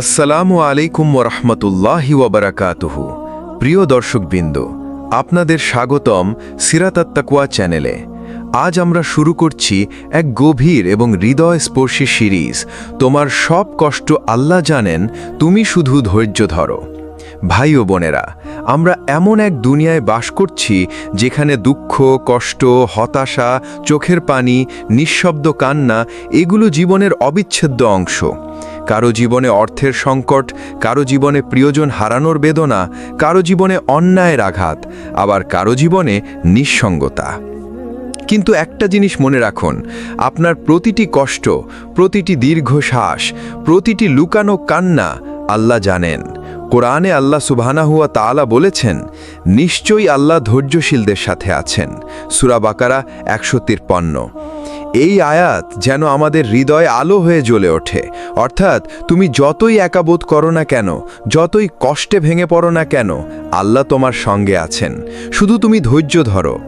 আসসালামু আলাইকুম ওরহমতুল্লাহি ওবরাকাতুহু প্রিয় দর্শকবৃন্দ, আপনাদের স্বাগতম সিরাতাত্তাকুয়া চ্যানেলে। আজ আমরা শুরু করছি এক গভীর এবং হৃদয়স্পর্শী সিরিজ। তোমার সব কষ্ট আল্লাহ জানেন, তুমি শুধু ধৈর্য ধরো। ভাই ও বোনেরা, আমরা এমন এক দুনিয়ায় বাস করছি যেখানে দুঃখ, কষ্ট, হতাশা, চোখের পানি, নিঃশব্দ কান্না, এগুলো জীবনের অবিচ্ছেদ্য অংশ। কারও জীবনে অর্থের সংকট, কারও জীবনে প্রিয়জন হারানোর বেদনা, কারও জীবনে অন্যায়ের আঘাত, আবার কারও জীবনে নিঃসঙ্গতা। কিন্তু একটা জিনিস মনে রাখুন, আপনার প্রতিটি কষ্ট, প্রতিটি দীর্ঘশ্বাস, প্রতিটি লুকানো কান্না আল্লাহ জানেন। কোরআনে আল্লাহ সুবহানাহুয়া তাআলা বলেছেন, নিশ্চয়ই আল্লাহ ধৈর্যশীলদের সাথে আছেন। সুরাবাকারা একশো তিরপন্ন এই আয়াত যেন আমাদের হৃদয় আলো হয়ে জ্বলে ওঠে। অর্থাৎ তুমি যতই একাবোধ করো না কেন, যতই কষ্টে ভেঙে পড়ো না কেন, আল্লাহ তোমার সঙ্গে আছেন। শুধু তুমি ধৈর্য ধরো।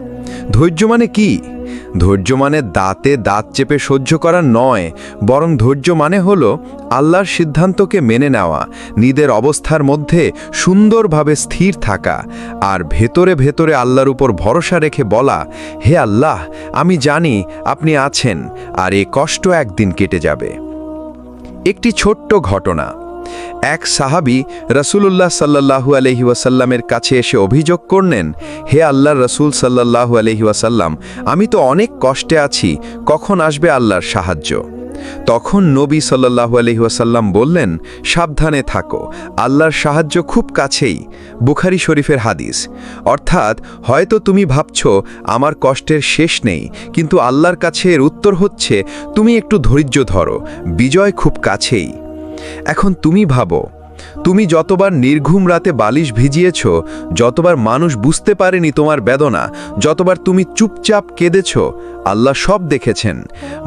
ধৈর্য মানে কি? ধৈর্য মানে দাঁতে দাঁত চেপে সহ্য করা নয়, বরং ধৈর্য মানে হল আল্লাহর সিদ্ধান্তকে মেনে নেওয়া, নিদের অবস্থার মধ্যে সুন্দরভাবে স্থির থাকা, আর ভেতরে ভেতরে আল্লাহর উপর ভরসা রেখে বলা, হে আল্লাহ, আমি জানি আপনি আছেন, আর এ কষ্ট একদিন কেটে যাবে। একটি ছোট্ট ঘটনা। এক সাহাবি রসুলুল্লাহ সাল্লাহু আলহি ওয়াসাল্লামের কাছে এসে অভিযোগ করলেন, হে আল্লাহ রসুল সাল্লাহু আলহি ওয়াসাল্লাম, আমি তো অনেক কষ্টে আছি, কখন আসবে আল্লাহর সাহায্য? তখন নবী সাল্লাহু আলহি ওয়াসাল্লাম বললেন, সাবধানে থাকো, আল্লাহর সাহায্য খুব কাছেই। বুখারি শরীফের হাদিস। অর্থাৎ, হয়তো তুমি ভাবছ, আমার কষ্টের শেষ নেই, কিন্তু আল্লাহর কাছে এর উত্তর হচ্ছে, তুমি একটু ধৈর্য ধরো, বিজয় খুব কাছেই। এখন তুমি ভাবো, তুমি যতবার নির্ঘুম রাতে বালিশ ভিজিয়েছ, যতবার মানুষ বুঝতে পারেনি তোমার বেদনা, যতবার তুমি চুপচাপ কেঁদেছ, আল্লাহ সব দেখেছেন।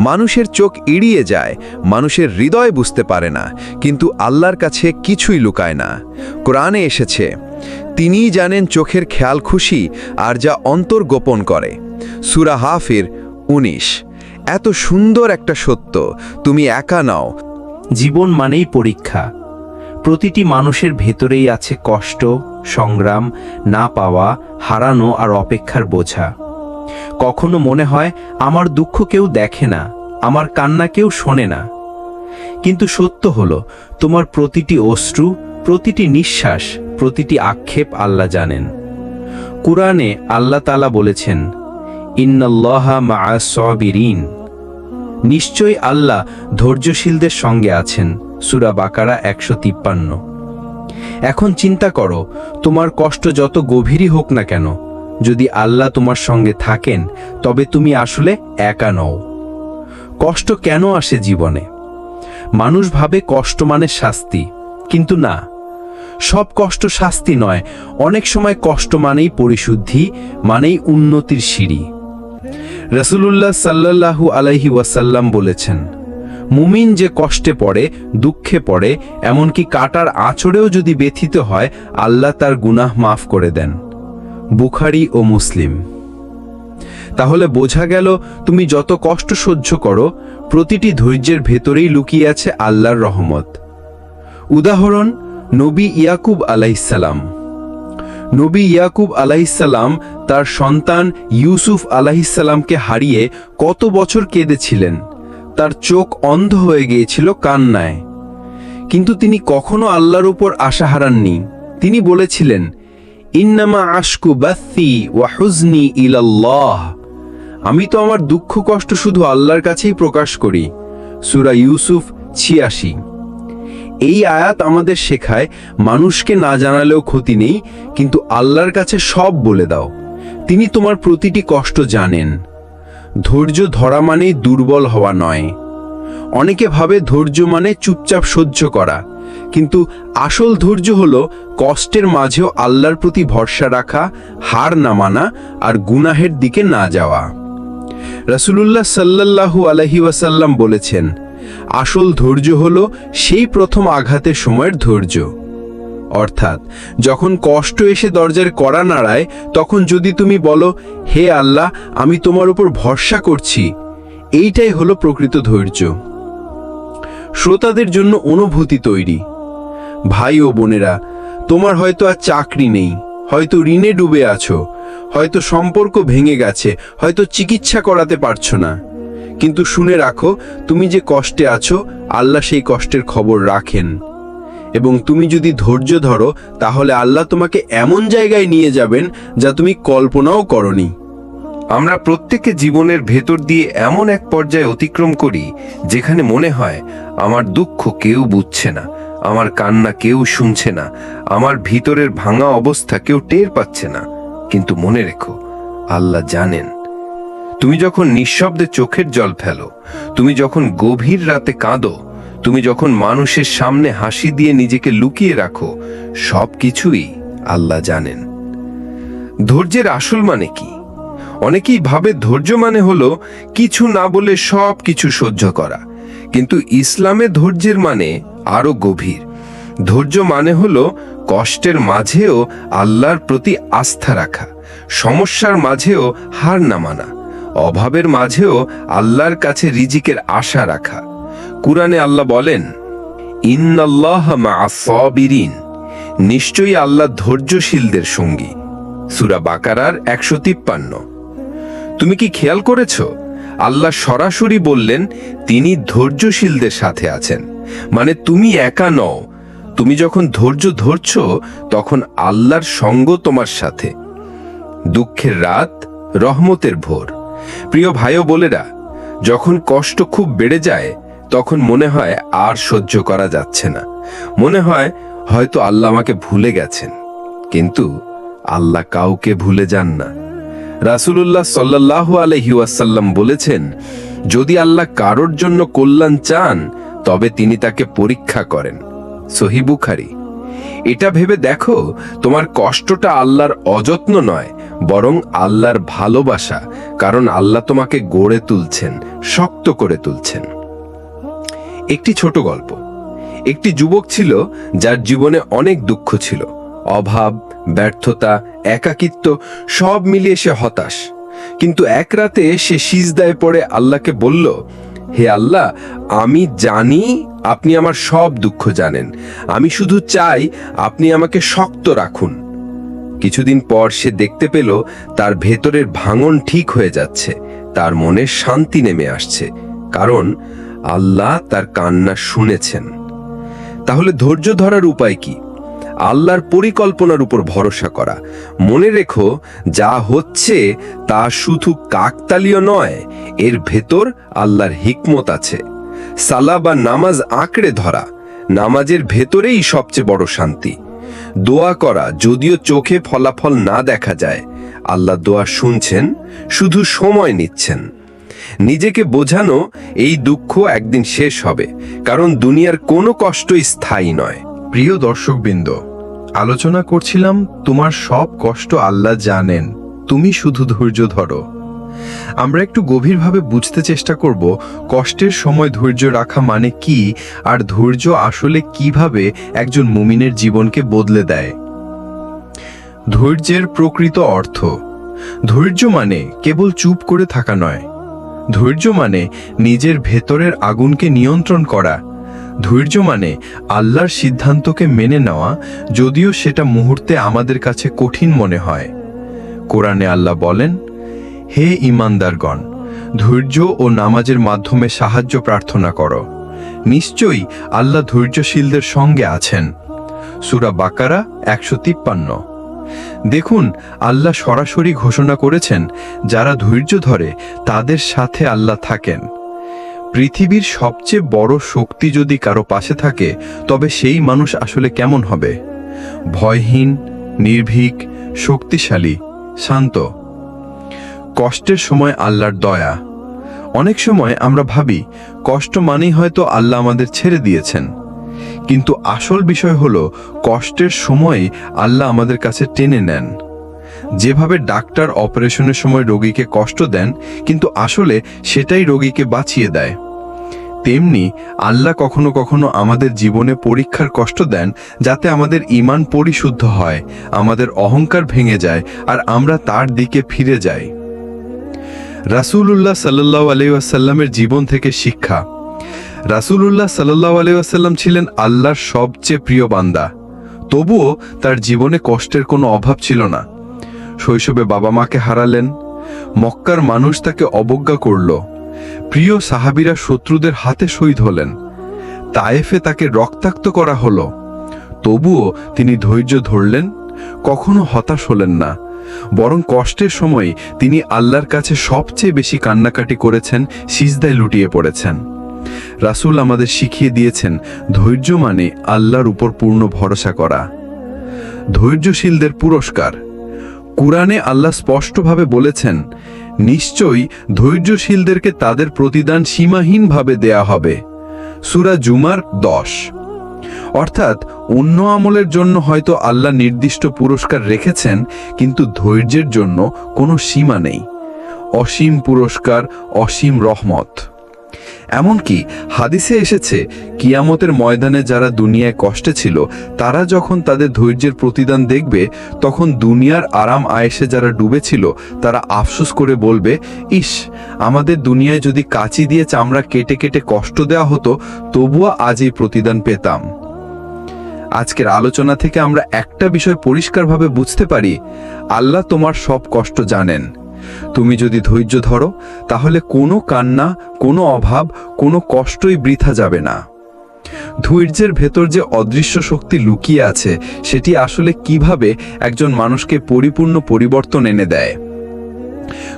মানুষের চোখ এড়িয়ে যায়, মানুষের হৃদয় বুঝতে পারে না, কিন্তু আল্লাহর কাছে কিছুই লুকায় না। কোরআনে এসেছে, তিনিই জানেন চোখের খেয়াল খুশি আর যা অন্তর গোপন করে। সুরা হাফির উনিশ, এত সুন্দর একটা সত্য, তুমি একা নাও জীবন মানেই পরীক্ষা। প্রতিটি মানুষের ভেতরেই আছে কষ্ট, সংগ্রাম, না পাওয়া, হারানো আর অপেক্ষার বোঝা। কখনো মনে হয়, আমার দুঃখ কেউ দেখে না, আমার কান্না কেউ শোনে না। কিন্তু সত্য হলো, তোমার প্রতিটি অশ্রু, প্রতিটি নিঃশ্বাস, প্রতিটি আক্ষেপ আল্লাহ জানেন। কুরআনে আল্লাহ তালা বলেছেন, ইন্নাল্লাহা মা সবিরিন। নিশ্চয়ই আল্লাহ ধৈর্যশীলদের সঙ্গে আছেন, সুরা বাকারা একশো তিপ্পান্ন। এখন চিন্তা করো, তোমার কষ্ট যত গভীরই হোক না কেন, যদি আল্লাহ তোমার সঙ্গে থাকেন, তবে তুমি আসলে একা নও। কষ্ট কেন আসে জীবনে? মানুষ ভাবে কষ্ট মানে শাস্তি, কিন্তু না। সব কষ্ট শাস্তি নয়, অনেক সময় কষ্ট মানেই পরিশুদ্ধি, মানেই উন্নতির সিঁড়ি। রসুলুল্লাহ সাল্লাল্লাহু আলাইহি ওয়াসাল্লাম বলেছেন, মুমিন যে কষ্টে পড়ে, দুঃখে পড়ে, এমনকি কাটার আঁচড়েও যদি ব্যথিত হয়, আল্লাহ তার গুনাহ মাফ করে দেন। বুখারি ও মুসলিম। তাহলে বোঝা গেল, তুমি যত কষ্ট সহ্য করো, প্রতিটি ধৈর্যের ভেতরেই লুকিয়ে আছে আল্লাহর রহমত। উদাহরণ, নবী ইয়াকুব আলাইসালাম নবী ইয়াকুব আলাইসাল্লাম তার সন্তান ইউসুফ আলাইসাল্লামকে হারিয়ে কত বছর কেঁদেছিলেন? তার চোখ অন্ধ হয়ে গিয়েছিল কান্নায়। কিন্তু তিনি কখনো আল্লাহর উপর আশা হারাননি। তিনি বলেছিলেন, ইন্নামা আশকু বাথি ওয়া হুজনি ইলাল্লাহ। আমি তো আমার দুঃখ কষ্ট শুধু আল্লাহর কাছেই প্রকাশ করি। সুরা ইউসুফ ছিয়াশি। এই আয়াত আমাদের শেখায়, মানুষকে না জানালেও ক্ষতি নেই, কিন্তু আল্লাহর কাছে সব বলে দাও। তিনি তোমার প্রতিটি কষ্ট জানেন। ধৈর্য ধরা মানেই দুর্বল হওয়া নয়। অনেকে ভাবে ধৈর্য মানে চুপচাপ সহ্য করা, কিন্তু আসল ধৈর্য হল কষ্টের মাঝেও আল্লাহর প্রতি ভরসা রাখা, হার না মানা আর গুনাহের দিকে না যাওয়া। রাসূলুল্লাহ সাল্লাল্লাহু আলাইহি ওয়াসাল্লাম বলেছেন আসল ধৈর্য হল সেই প্রথম আঘাতের সময়ের ধৈর্য। অর্থাৎ, যখন কষ্ট এসে দরজার কড়া নাড়ায়, তখন যদি তুমি বলো, হে আল্লাহ, আমি তোমার উপর ভরসা করছি। এইটাই হলো প্রকৃত ধৈর্য। শ্রোতাদের জন্য অনুভূতি তৈরি। ভাই ও বোনেরা, তোমার হয়তো আর চাকরি নেই, হয়তো ঋণে ডুবে আছো, হয়তো সম্পর্ক ভেঙে গেছে, হয়তো চিকিৎসা করাতে পারছ না। কিন্তু শুনে রাখো, তুমি যে কষ্টে আছো, আল্লাহ সেই কষ্টের খবর রাখেন। এবং তুমি যদি ধৈর্য ধরো, তাহলে আল্লাহ তোমাকে এমন জায়গায় নিয়ে যাবেন যা তুমি কল্পনাও করনি। আমরা প্রত্যেকে জীবনের ভেতর দিয়ে এমন এক পর্যায়ে অতিক্রম করি, যেখানে মনে হয়, আমার দুঃখ কেউ বুঝছে না, আমার কান্না কেউ শুনছে না, আমার ভিতরের ভাঙা অবস্থা কেউ টের পাচ্ছে না। কিন্তু মনে রেখো, আল্লাহ জানেন তুমি যখন নিঃশব্দে চোখের জল ফেলো, তুমি যখন গভীর রাতে কাঁদো, তুমি যখন মানুষের সামনে হাসি দিয়ে নিজেকে লুকিয়ে রাখো সব কিছুই আল্লাহ জানেন। ধৈর্যের আসল মানে কি? অনেকেই ভাবে ধৈর্য মানে হলো কিছু না বলে সব কিছু সহ্য করা, কিন্তু ইসলামে ধৈর্যের মানে আরও গভীর। ধৈর্য মানে হলো কষ্টের মাঝেও আল্লাহর প্রতি আস্থা রাখা, সমস্যার মাঝেও হার না মানা। অভাবের মাঝেও আল্লাহর কাছে রিজিকের আশা রাখা। কুরআনে আল্লাহ বলেন, ইন্নাল্লাহ সাবিরিন। নিশ্চয়ই আল্লাহ ধৈর্যশীলদের সঙ্গী। সুরা বাকারার একশো তিপ্পান্ন। তুমি কি খেয়াল করেছ? আল্লাহ সরাসরি বললেন, তিনি ধৈর্যশীলদের সাথে আছেন। মানে তুমি একা নও। তুমি যখন ধৈর্য ধরছ, তখন আল্লাহর সঙ্গ তোমার সাথে। দুঃখের রাত, রহমতের ভোর। প্রিয় ভাই বোনেরা, যখন কষ্ট খুব বেড়ে যায়, তখন মনে হয় আর সহ্য করা যাচ্ছে না। মনে হয় হয়তো আল্লাহ আমাকে ভুলে গেছেন, কিন্তু আল্লাহ কাউকে ভুলে যান না। রাসূলুল্লাহ সাল্লাল্লাহু আলাইহি ওয়াসাল্লাম বলেছেন, যদি আল্লাহ কারোর জন্য কল্যাণ চান, তবে তিনি তাকে পরীক্ষা করেন। সহি বুখারি। এটা ভেবে দেখো, তোমার কষ্টটা আল্লাহর অযত্ন নয় বরং আল্লাহর ভালোবাসা, কারণ আল্লাহ তোমাকে গড়ে তুলছেন, শক্ত করে তুলছেন। একটি ছোট গল্প। একটি যুবক ছিল যার জীবনে অনেক দুঃখ ছিল। অভাব, ব্যর্থতা, একাকিত্ব, সব মিলিয়ে সে হতাশ। কিন্তু এক রাতে সে সিজদায় পড়ে আল্লাহকে বলল, হে আল্লাহ, আমি জানি আপনি আমার সব দুঃখ জানেন। আমি শুধু চাই আপনি আমাকে শক্ত রাখুন। কিছুদিন পর সে দেখতে পেল তার ভেতরের ভাঙন ঠিক হয়ে যাচ্ছে, তার মনে শান্তি নেমে আসছে, কারণ আল্লাহ তার কান্না শুনেছেন। তাহলে ধৈর্য ধরার উপায় কি? আল্লাহর পরিকল্পনার উপর ভরসা করা। মনে রেখো, যা হচ্ছে তা শুধু কাকতালীয় নয়, এর ভেতর আল্লাহর হিকমত আছে। সালা বা নামাজ আঁকড়ে ধরা, নামাজের ভেতরেই সবচেয়ে বড় শান্তি। দোয়া করা যদিও চোখে ফলাফল না দেখা যায়। আল্লাহ দোয়া শুনছেন, শুধু সময় নিচ্ছেন। নিজেকে বোঝানো এই দুঃখ একদিন শেষ হবে, কারণ দুনিয়ার কোনো কষ্টই স্থায়ী নয়। প্রিয় দর্শকবৃন্দ, আলোচনা করছিলাম, তোমার সব কষ্ট আল্লাহ জানেন, তুমি শুধু ধৈর্য ধরো। আমরা একটু গভীরভাবে বুঝতে চেষ্টা করব কষ্টের সময় ধৈর্য রাখা মানে কি আর ধৈর্য আসলে কীভাবে একজন মুমিনের জীবনকে বদলে দেয়। ধৈর্যের প্রকৃত অর্থ। ধৈর্য মানে কেবল চুপ করে থাকা নয়। ধৈর্য মানে নিজের ভেতরের আগুনকে নিয়ন্ত্রণ করা। ধৈর্য মানে আল্লাহর সিদ্ধান্তকে মেনে নেওয়া, যদিও সেটা মুহূর্তে আমাদের কাছে কঠিন মনে হয়। কোরআনে আল্লাহ বলেন হে ইমানদারগণ, ধৈর্য ও নামাজের মাধ্যমে সাহায্য প্রার্থনা করো। নিশ্চয়ই আল্লাহ ধৈর্যশীলদের সঙ্গে আছেন। সুরা বাকারা একশো তিপ্পান্ন। দেখুন, আল্লাহ সরাসরি ঘোষণা করেছেন, যারা ধৈর্য ধরে, তাদের সাথে আল্লাহ থাকেন। পৃথিবীর সবচেয়ে বড় শক্তি যদি কারও পাশে থাকে, তবে সেই মানুষ আসলে কেমন হবে? ভয়হীন, নির্ভীক, শক্তিশালী, শান্ত। কষ্টের সময় আল্লাহর দয়া। অনেক সময় আমরা ভাবি, কষ্ট মানেই হয়তো আল্লাহ আমাদের ছেড়ে দিয়েছেন। কিন্তু আসল বিষয় হলো, কষ্টের সময় আল্লাহ আমাদের কাছে টেনে নেন। যেভাবে ডাক্তার অপারেশনের সময় রোগীকে কষ্ট দেন, কিন্তু আসলে সেটাই রোগীকে বাঁচিয়ে দেয়। তেমনি, আল্লাহ কখনো কখনো আমাদের জীবনে পরীক্ষার কষ্ট দেন, যাতে আমাদের ইমান পরিশুদ্ধ হয়, আমাদের অহংকার ভেঙে যায়, আর আমরা তার দিকে ফিরে যাই। রাসূলুল্লাহ সাল্লাহ আলাইসাল্লামের জীবন থেকে শিক্ষা। রাসূলুল্লাহ সাল্লাহ আলাইসাল্লাম ছিলেন আল্লাহর সবচেয়ে প্রিয় বান্দা। তবুও তার জীবনে কষ্টের কোনো অভাব ছিল না। শৈশবে বাবা মাকে হারালেন, মক্কার মানুষ তাকে অবজ্ঞা করল। প্রিয় সাহাবিরা শত্রুদের হাতে শহীদ হলেন। তায়েফে তাকে রক্তাক্ত করা হলো। তবুও তিনি ধৈর্য ধরলেন, কখনো হতাশ হলেন না। বরং কষ্টের সময় তিনি আল্লাহর কাছে সবচেয়ে বেশি কান্নাকাটি করেছেন, সিজদায় লুটিয়ে পড়েছেন। রাসূল আমাদের শিখিয়ে দিয়েছেন, ধৈর্য মানে আল্লাহর উপর পূর্ণ ভরসা করা। ধৈর্যশীলদের পুরস্কার। কুরআনে আল্লাহ স্পষ্টভাবে বলেছেন, নিশ্চয়ই ধৈর্যশীলদেরকে তাদের প্রতিদান সীমাহীনভাবে দেয়া হবে। সুরা জুমার দশ। অর্থাৎ অন্য আমলের জন্য হয়তো আল্লাহ নির্দিষ্ট পুরস্কার রেখেছেন, কিন্তু ধৈর্যের জন্য কোনো সীমা নেই। অসীম পুরস্কার, অসীম রহমত। এমনকি হাদিসে এসেছে, কিয়ামতের ময়দানে যারা দুনিয়ায় কষ্টে ছিল, তারা যখন তাদের ধৈর্যের প্রতিদান দেখবে, তখন দুনিয়ার আরাম আয়েসে যারা ডুবেছিল, তারা আফসোস করে বলবে, ইস, আমাদের দুনিয়ায় যদি কাচি দিয়ে চামড়া কেটে কেটে কষ্ট দেওয়া হতো, তবুও আজ এই প্রতিদান পেতাম। আজকের আলোচনা থেকে আমরা একটা বিষয় পরিষ্কারভাবে বুঝতে পারি, আল্লাহ তোমার সব কষ্ট জানেন। তুমি যদি ধৈর্য ধরো, তাহলে কোনো কান্না, কোনো অভাব, কোনো কষ্টই বৃথা যাবে না। ধৈর্যের ভেতর যে অদৃশ্য শক্তি লুকিয়ে আছে, সেটি আসলে কীভাবে একজন মানুষকে পরিপূর্ণ পরিবর্তন এনে দেয়?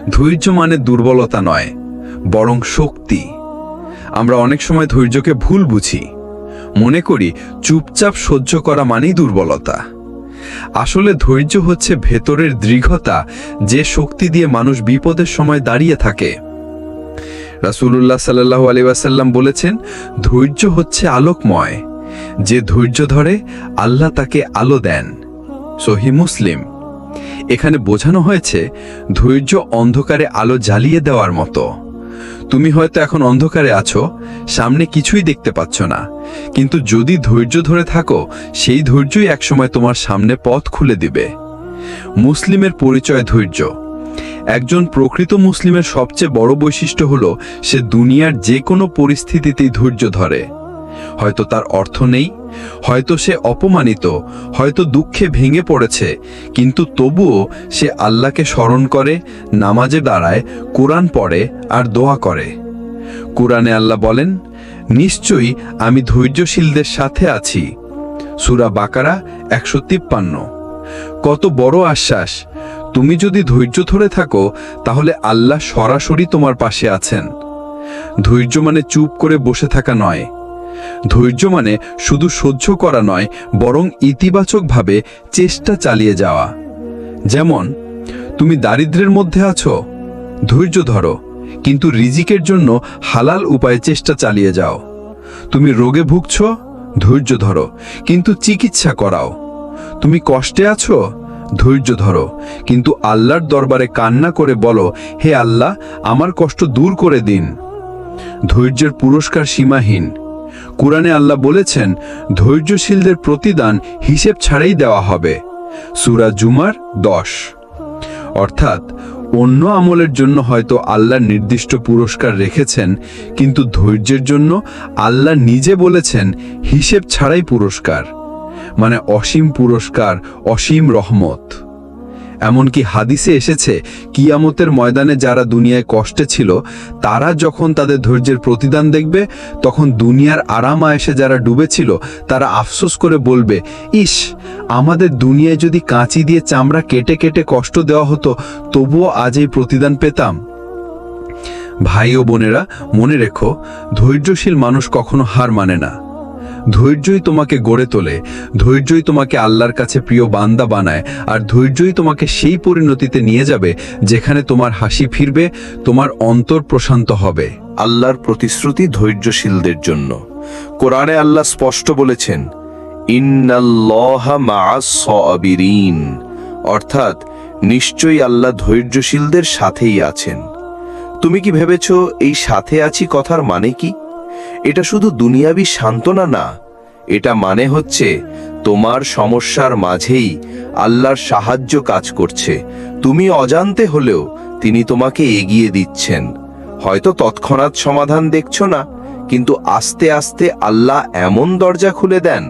ধৈর্য মানে দুর্বলতা নয়, বরং শক্তি। আমরা অনেক সময় ধৈর্যকে ভুল বুঝি। মনে করি চুপচাপ সহ্য করা মানেই দুর্বলতা। আসলে ধৈর্য হচ্ছে ভেতরের দৃঢ়তা, যে শক্তি দিয়ে মানুষ বিপদের সময় দাঁড়িয়ে থাকে। রাসূলুল্লাহ সাল্লাল্লাহু আলাইহি ওয়াসাল্লাম বলেছেন, ধৈর্য হচ্ছে আলোকময়। যে ধৈর্য ধরে, আল্লাহ তাকে আলো দেন। সহি মুসলিম। এখানে বোঝানো হয়েছে, ধৈর্য অন্ধকারে আলো জ্বালিয়ে দেওয়ার মতো। তুমি হয়তো এখন অন্ধকারে আছো, সামনে কিছুই দেখতে পাচ্ছ না। কিন্তু যদি ধৈর্য ধরে থাকো, সেই ধৈর্যই একসময় তোমার সামনে পথ খুলে দিবে। মুসলিমের পরিচয় ধৈর্য। একজন প্রকৃত মুসলিমের সবচেয়ে বড় বৈশিষ্ট্য হলো, সে দুনিয়ার যে কোনো পরিস্থিতিতেই ধৈর্য ধরে। হয়তো তার অর্থ নেই হয়তো সে অপমানিত, হয়তো দুঃখে ভেঙে পড়েছে, কিন্তু তবুও সে আল্লাহকে স্মরণ করে, নামাজে দাঁড়ায়, কোরআন পড়ে আর দোয়া করে। কোরআনে আল্লাহ বলেন, নিশ্চয়ই আমি ধৈর্যশীলদের সাথে আছি। সুরা বাকারা একশো তিপ্পান্ন। কত বড় আশ্বাস। তুমি যদি ধৈর্য ধরে থাকো, তাহলে আল্লাহ সরাসরি তোমার পাশে আছেন। ধৈর্য মানে চুপ করে বসে থাকা নয়। ধৈর্য মানে শুধু সহ্য করা নয়, বরং ইতিবাচকভাবে চেষ্টা চালিয়ে যাওয়া। যেমন, তুমি দারিদ্র্যের মধ্যে আছো, ধৈর্য ধরো, কিন্তু রিজিকের জন্য হালাল উপায়ে চেষ্টা চালিয়ে যাও। তুমি রোগে ভুগছ, ধৈর্য ধরো, কিন্তু চিকিৎসা করাও। তুমি কষ্টে আছো, ধৈর্য ধরো, কিন্তু আল্লাহর দরবারে কান্না করে বলো, হে আল্লাহ, আমার কষ্ট দূর করে দিন। ধৈর্যের পুরস্কার সীমাহীন কুরআনে আল্লাহ বলেছেন, ধৈর্যশীলদের প্রতিদান হিসেব ছাড়াই দেওয়া হবে। সুরা জুমার দশ। অর্থাৎ, অন্য আমলের জন্য হয়তো আল্লাহ নির্দিষ্ট পুরস্কার রেখেছেন, কিন্তু ধৈর্যের জন্য আল্লাহ নিজে বলেছেন হিসেব ছাড়াই পুরস্কার। মানে অসীম পুরস্কার, অসীম রহমত। এমনকি হাদিসে এসেছে, কিয়ামতের ময়দানে যারা দুনিয়ায় কষ্টে ছিল, তারা যখন তাদের ধৈর্যের প্রতিদান দেখবে, তখন দুনিয়ার আরাম আয়েসে যারা ডুবেছিল, তারা আফসোস করে বলবে, ইস, আমাদের দুনিয়ায় যদি কাঁচি দিয়ে চামড়া কেটে কেটে কষ্ট দেওয়া হতো, তবুও আজ এই প্রতিদান পেতাম। ভাই ও বোনেরা, মনে রেখো, ধৈর্যশীল মানুষ কখনো হার মানে না। ধৈর্যই তোমাকে গড়ে তোলে, ধৈর্যই তোমাকে আল্লাহর কাছে প্রিয় বান্দা বানায়, আর ধৈর্যই তোমাকে সেই পরিণতিতে নিয়ে যাবে যেখানে তোমার হাসি ফিরবে, তোমার অন্তর প্রশান্ত হবে। আল্লাহর প্রতিশ্রুতি ধৈর্যশীলদের জন্য। কোরআনে আল্লাহ স্পষ্ট বলেছেন অর্থাৎ, নিশ্চয়ই আল্লাহ ধৈর্যশীলদের সাথেই আছেন। তুমি কি ভেবেছো, এই সাথে আছি কথার মানে কি? এটা শুধু দুনিয়াবি সান্ত্বনা না, এটা মানে হচ্ছে তোমার সমস্যার মাঝেই আল্লাহর সাহায্য কাজ করছে। তুমি অজান্তে হলেও তিনি তোমাকে এগিয়ে দিচ্ছেন। হয়তো তৎক্ষণাৎ সমাধান দেখছ না, কিন্তু আস্তে আস্তে আল্লাহ এমন দরজা খুলে দেন,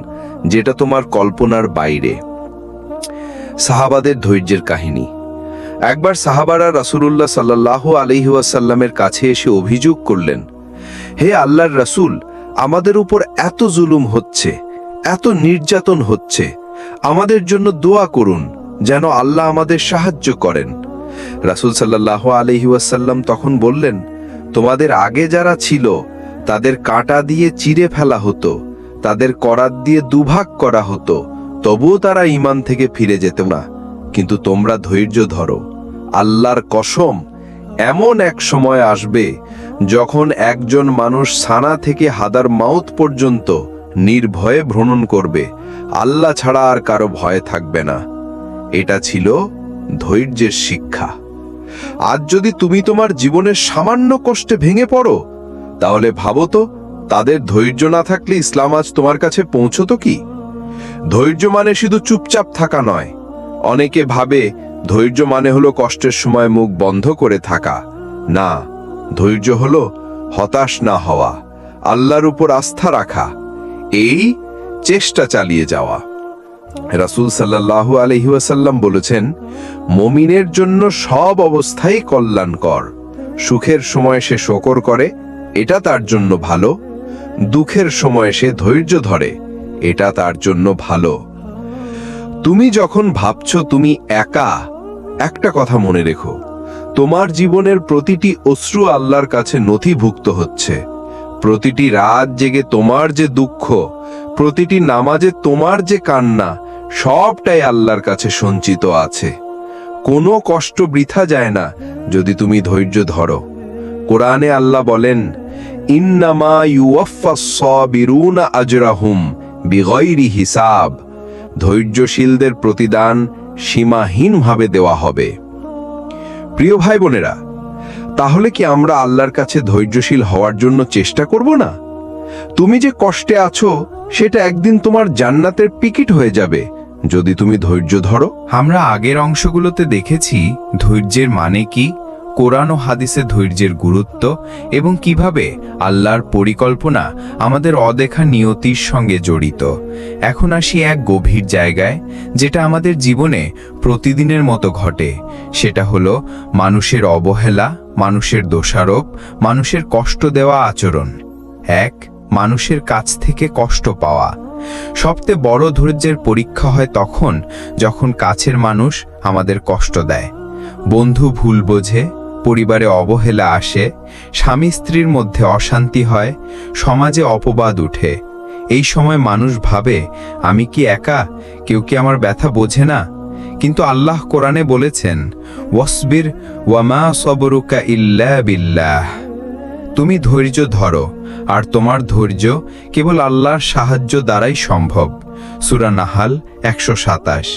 যেটা তোমার কল্পনার বাইরে। সাহাবাদের ধৈর্যের কাহিনী। একবার সাহাবারা রাসূলুল্লাহ সাল্লাহ আলহিউসাল্লামের কাছে এসে অভিযোগ করলেন হে আল্লাহর রাসূল, আমাদের উপর এত জুলুম হচ্ছে, এত নির্যাতন হচ্ছে। আমাদের জন্য দোয়া করুন যেন আল্লাহ আমাদের সাহায্য করেন। রাসূল সাল্লাহ আলহিউসাল্লাম তখন বললেন, তোমাদের আগে যারা ছিল, তাদের কাঁটা দিয়ে চিরে ফেলা হতো, তাদের করাত দিয়ে দুভাগ করা হতো, তবুও তারা ইমান থেকে ফিরে যেত না। কিন্তু তোমরা ধৈর্য ধরো, আল্লাহর কসম, এমন এক সময় আসবে যখন একজন মানুষ সানা থেকে হাদার মাউত পর্যন্ত নির্ভয়ে ভ্রমণ করবে, আল্লাহ ছাড়া আর কারও ভয় থাকবে না। এটা ছিল ধৈর্যের শিক্ষা। আজ যদি তুমি তোমার জীবনের সামান্য কষ্টে ভেঙে পড়ো, তাহলে ভাবো তো, তাদের ধৈর্য না থাকলে ইসলাম আজ তোমার কাছে পৌঁছতো কি? ধৈর্য মানে শুধু চুপচাপ থাকা নয়। অনেকে ভাবে ধৈর্য মানে হলো কষ্টের সময় মুখ বন্ধ করে থাকা। না ধৈর্য হল, হতাশ না হওয়া, আল্লাহর উপর আস্থা রাখা, এই চেষ্টা চালিয়ে যাওয়া। রাসূল সাল্লাল্লাহু আলাইহি ওয়াসাল্লাম বলেছেন, মমিনের জন্য সব অবস্থাই কল্যাণকর। সুখের সময় সে শকর করে, এটা তার জন্য ভালো। দুঃখের সময় সে ধৈর্য ধরে, এটা তার জন্য ভালো। তুমি যখন ভাবছ তুমি একা, একটা কথা মনে রেখো। তোমার জীবনের প্রতিটি অশ্রু আল্লাহর কাছে নথিভুক্ত হচ্ছে। প্রতিটি রাত জেগে তোমার যে দুঃখ, প্রতিটি নামাজে তোমার যে কান্না, সবটাই আল্লাহর কাছে সঞ্চিত আছে। কোনো কষ্ট বৃথা যায় না যদি তুমি ধৈর্য ধরো। কোরআনে আল্লাহ বলেন, ইন্নামা আজরাহুম বিগয়রি হিসাব। ধৈর্যশীলদের প্রতিদান সীমাহীনভাবে দেওয়া হবে। প্রিয় ভাই বোনেরা, তাহলে কি আমরা আল্লাহর কাছে ধৈর্যশীল হওয়ার জন্য চেষ্টা করব না? তুমি যে কষ্টে আছো, সেটা একদিন তোমার জান্নাতের পিকিট হয়ে যাবে। যদি তুমি ধৈর্য ধরো। আমরা আগের অংশগুলোতে দেখেছি, ধৈর্যের মানে কি? কোরআন ও হাদিসে ধৈর্যের গুরুত্ব এবং কীভাবে আল্লাহর পরিকল্পনা আমাদের অদেখা নিয়তির সঙ্গে জড়িত। এখন আসি এক গভীর জায়গায়, যেটা আমাদের জীবনে প্রতিদিনের মতো ঘটে। সেটা হলো মানুষের অবহেলা, মানুষের দোষারোপ, মানুষের কষ্ট দেওয়া আচরণ। এক, মানুষের কাছ থেকে কষ্ট পাওয়া। সবচেয়ে বড় ধৈর্যের পরীক্ষা হয় তখন, যখন কাছের মানুষ আমাদের কষ্ট দেয়। বন্ধু ভুল বোঝে পরিবারে অবহেলা আসে, স্বামী স্ত্রীর মধ্যে অশান্তি হয়, সমাজে অপবাদ উঠে। এই সময় মানুষ ভাবে, আমি কি একা? কেউ কি আমার ব্যথা বোঝে না? কিন্তু আল্লাহ কোরআনে বলেছেন, ওয়াসবির ওয়ামা সবরুকা ইল্লা বিল্লাহ। তুমি ধৈর্য ধরো, আর তোমার ধৈর্য কেবল আল্লাহর সাহায্য দ্বারাই সম্ভব। সুরা নাহাল একশো সাতাশ।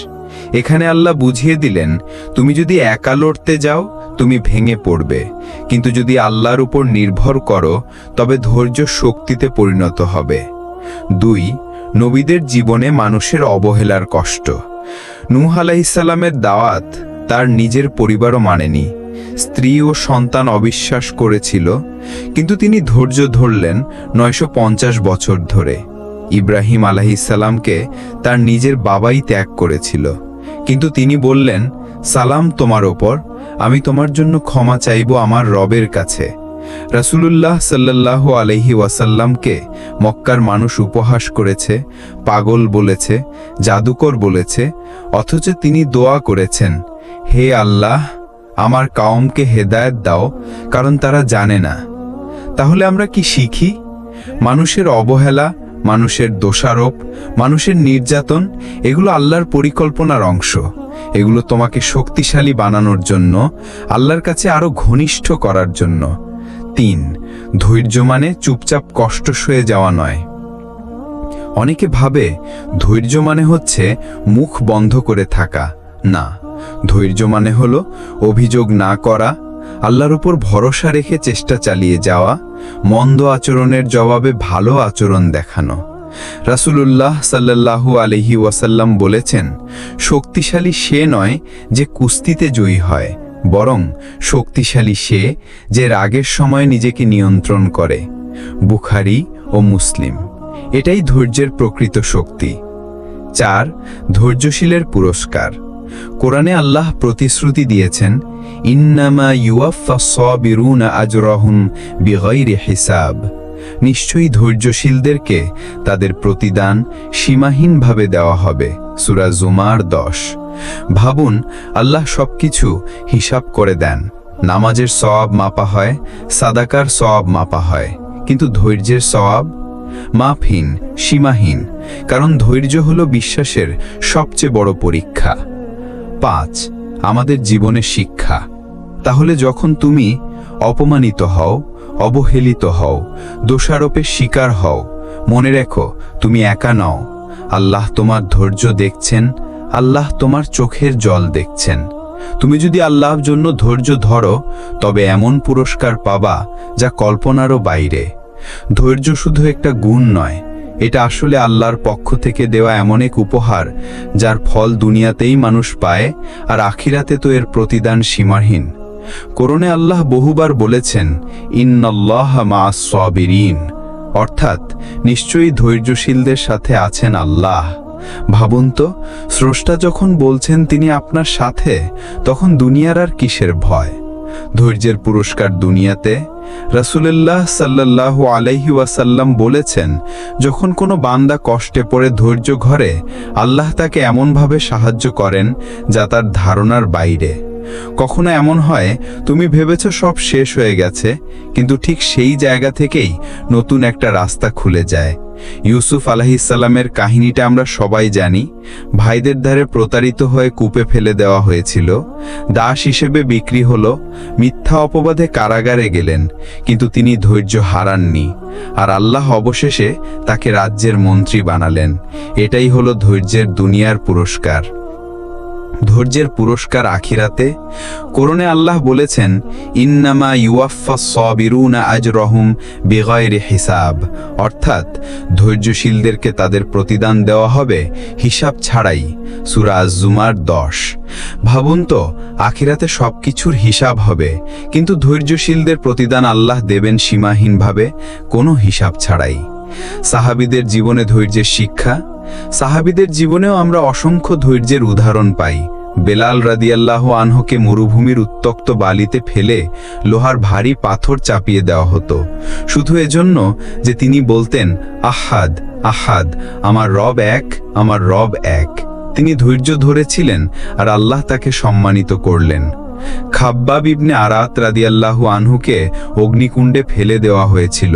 এখানে আল্লাহ বুঝিয়ে দিলেন, তুমি যদি একা লড়তে যাও তুমি ভেঙে পড়বে। কিন্তু যদি আল্লাহর উপর নির্ভর করো, তবে ধৈর্য শক্তিতে পরিণত হবে। দুই, নবীদের জীবনে মানুষের অবহেলার কষ্ট। নূহ আলাইসাল্লামের দাওয়াত তার নিজের পরিবারও মানেনি। স্ত্রী ও সন্তান অবিশ্বাস করেছিল, কিন্তু তিনি ধৈর্য ধরলেন নয়শো পঞ্চাশ বছর ধরে। ইব্রাহিম আলাহিসাল্লামকে তার নিজের বাবাই ত্যাগ করেছিল। কিন্তু তিনি বললেন, সালাম তোমার ওপর আমি তোমার জন্য ক্ষমা চাইব আমার রবের কাছে। রাসূলুল্লাহ সাল্লাহ আলহি ওয়াসাল্লামকে মক্কার মানুষ উপহাস করেছে, পাগল বলেছে, জাদুকর বলেছে, অথচ তিনি দোয়া করেছেন, হে আল্লাহ, আমার কাউমকে হেদায়ত দাও, কারণ তারা জানে না। তাহলে আমরা কি শিখি? মানুষের অবহেলা, মানুষের দোষারোপ, মানুষের নির্যাতন, এগুলো আল্লাহর পরিকল্পনার অংশ। এগুলো তোমাকে শক্তিশালী বানানোর জন্য, আল্লাহর কাছে আরও ঘনিষ্ঠ করার জন্য। তিন, ধৈর্য মানে চুপচাপ কষ্ট সয়ে যাওয়া নয়। অনেকে ভাবে, ধৈর্য মানে হচ্ছে মুখ বন্ধ করে থাকা। না, ধৈর্য মানে হলো অভিযোগ না করা, আল্লাহর উপর ভরসা রেখে চেষ্টা চালিয়ে যাওয়া, মন্দ আচরণের জবাবে ভালো আচরণ দেখানো। রাসূলুল্লাহ সাল্লাল্লাহু আলহি ওয়াসাল্লাম বলেছেন, শক্তিশালী সে নয় যে কুস্তিতে জয়ী হয়, বরং শক্তিশালী সে যে রাগের সময় নিজেকে নিয়ন্ত্রণ করে, বুখারি ও মুসলিম। এটাই ধৈর্যের প্রকৃত শক্তি। চার, ধৈর্যশীলের পুরস্কার। কোরআনে আল্লাহ প্রতিশ্রুতি দিয়েছেন, ইন্নামা ইউয়াফা সাবিরুনা আজরাহুম বিগাইরি হিসাব। নিশ্চয়ই ধৈর্যশীলদেরকে তাদের প্রতিদান সীমাহীনভাবে দেওয়া হবে। সূরা জুমার দশ। ভাবুন, আল্লাহ সবকিছু হিসাব করে দেন। নামাজের সওয়াব মাপা হয়, সাদাকার সওয়াব মাপা হয়। কিন্তু ধৈর্যের সওয়াব? মাপহীন, সীমাহীন। কারণ ধৈর্য হলো বিশ্বাসের সবচেয়ে বড় পরীক্ষা। পাঁচ, আমাদের জীবনের শিক্ষা। তাহলে যখন তুমি অপমানিত হও, অবহেলিত হও দোষারোপের শিকার হও। মনে রেখো, তুমি একা নও। আল্লাহ তোমার ধৈর্য দেখছেন, আল্লাহ তোমার চোখের জল দেখছেন। তুমি যদি আল্লাহর জন্য ধৈর্য ধরো, তবে এমন পুরস্কার পাবা যা কল্পনারও বাইরে। ধৈর্য শুধু একটা গুণ নয়, এটা আসলে আল্লাহর পক্ষ থেকে দেওয়া এমন এক উপহার, যার ফল দুনিয়াতেই মানুষ পায় আর আখিরাতে তো এর প্রতিদান সীমাহীন। করণে আল্লাহ বহুবার বলেছেন, ইন্নল্লাহ মা সবিরিন। অর্থাৎ, নিশ্চয়ই ধৈর্যশীলদের সাথে আছেন আল্লাহ। ভাবুন তো, স্রষ্টা যখন বলছেন তিনি আপনার সাথে, তখন দুনিয়ার আর কিসের ভয়? ধৈর্যের পুরস্কার দুনিয়াতে? রাসুলুল্লাহ সাল্লাল্লাহু আলাইহি ওয়াসাল্লাম বলেছেন, যখন কোনো বান্দা কষ্টে পড়ে ধৈর্য ঘরে আল্লাহ তাকে এমনভাবে সাহায্য করেন যা তার ধারণার বাইরে। কখনো এমন হয়, তুমি ভেবেছ সব শেষ হয়ে গেছে, কিন্তু ঠিক সেই জায়গা থেকেই নতুন একটা রাস্তা খুলে যায়। ইউসুফ আলাহিসাল্লামের কাহিনীটা আমরা সবাই জানি। ভাইদের ধারে প্রতারিত হয়ে কূপে ফেলে দেওয়া হয়েছিল। দাস হিসেবে বিক্রি হলো, মিথ্যা অপবাদে কারাগারে গেলেন, কিন্তু তিনি ধৈর্য হারাননি। আর আল্লাহ অবশেষে তাকে রাজ্যের মন্ত্রী বানালেন। এটাই হলো ধৈর্যের দুনিয়ার পুরস্কার। ধৈর্যের পুরস্কার আখিরাতে। করণে আল্লাহ বলেছেন, ইন্নামা ইউয়াফা সবিরুনা আজ রহম বেগয়ের হিসাব। অর্থাৎ, ধৈর্যশীলদেরকে তাদের প্রতিদান দেওয়া হবে হিসাব ছাড়াই। সুরাজ জুমার দশ। ভাবুন তো, আখিরাতে সবকিছুর হিসাব হবে, কিন্তু ধৈর্যশীলদের প্রতিদান আল্লাহ দেবেন সীমাহীনভাবে কোনো হিসাব ছাড়াই। সাহাবিদের জীবনে ধৈর্যের শিক্ষা সাহাবিদের জীবনেও আমরা অসংখ্য ধৈর্যের উদাহরণ পাই। বেলাল রাদিয়াল্লাহ আনহকে মরুভূমির উত্তক্ত বালিতে ফেলে লোহার ভারী পাথর চাপিয়ে দেওয়া হতো। শুধু এজন্য যে তিনি বলতেন, আহাদ আহাদ, আমার রব এক, আমার রব এক। তিনি ধৈর্য ধরেছিলেন আর আল্লাহ তাকে সম্মানিত করলেন। খাব্বাব ইবনে আরাত রাদিয়াল্লাহু আনহুকে অগ্নিকুণ্ডে ফেলে দেওয়া হয়েছিল,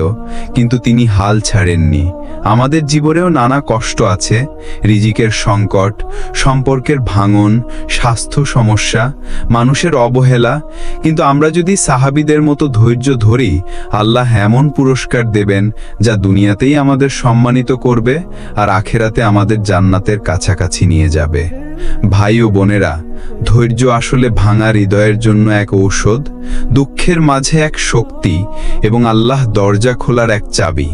কিন্তু তিনি হাল ছাড়েননি। আমাদের জীবনেও নানা কষ্ট আছে, রিজিকের সংকট, সম্পর্কের ভাঙন, স্বাস্থ্য সমস্যা, মানুষের অবহেলা, কিন্তু আমরা যদি সাহাবিদের মতো ধৈর্য ধরি, আল্লাহ এমন পুরস্কার দেবেন যা দুনিয়াতেই আমাদের সম্মানিত করবে আর আখেরাতে আমাদের জান্নাতের কাছাকাছি নিয়ে যাবে। ভাই ও বোনেরা, ধৈর্য আসলে ভাঙা হৃদয়ের জন্য এক ঔষধ, দুঃখের মাঝে এক শক্তি এবং আল্লাহ দরজা খোলার এক চাবি।